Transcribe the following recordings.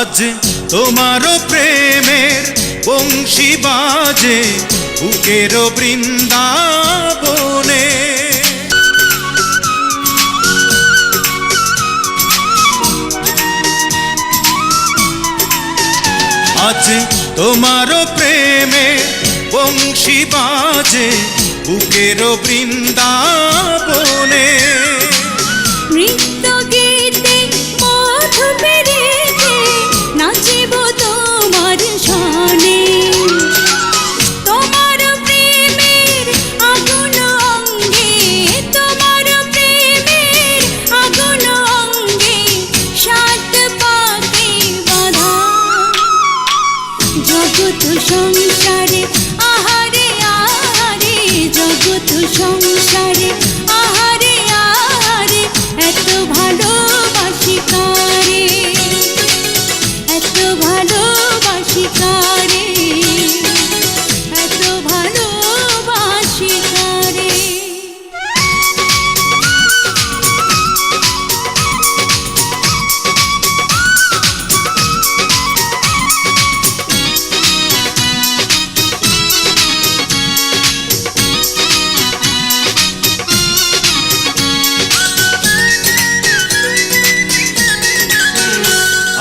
আজ তোমারও প্রেমের বংশী বাজে বুকেরও বৃন্দাবনে। আজ তোমারও প্রেমে বংশী বাজে বুকেরও বৃন্দাবনে।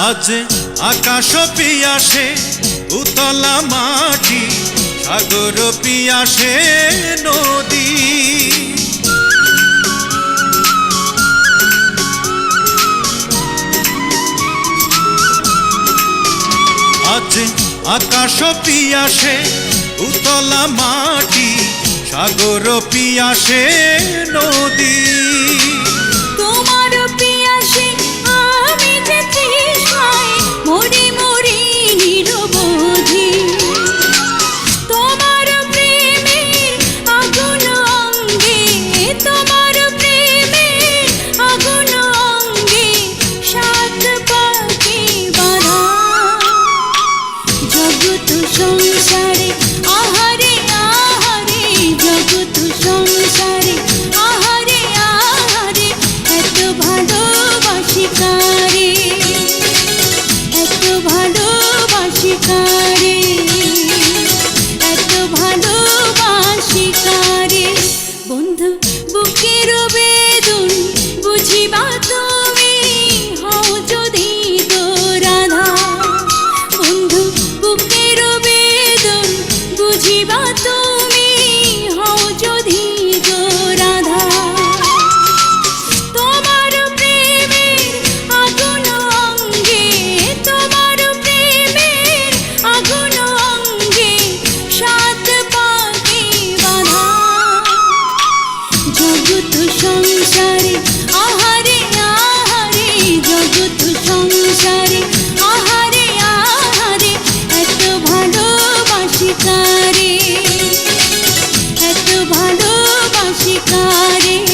আজ আকাশ পিয়াসে, উতলা মাটি, সাগর পিয়াসে, নদী। আজ আকাশ পিয়াসে, উতলা মাটি, সাগর পিয়াসে, নদী। शिकारे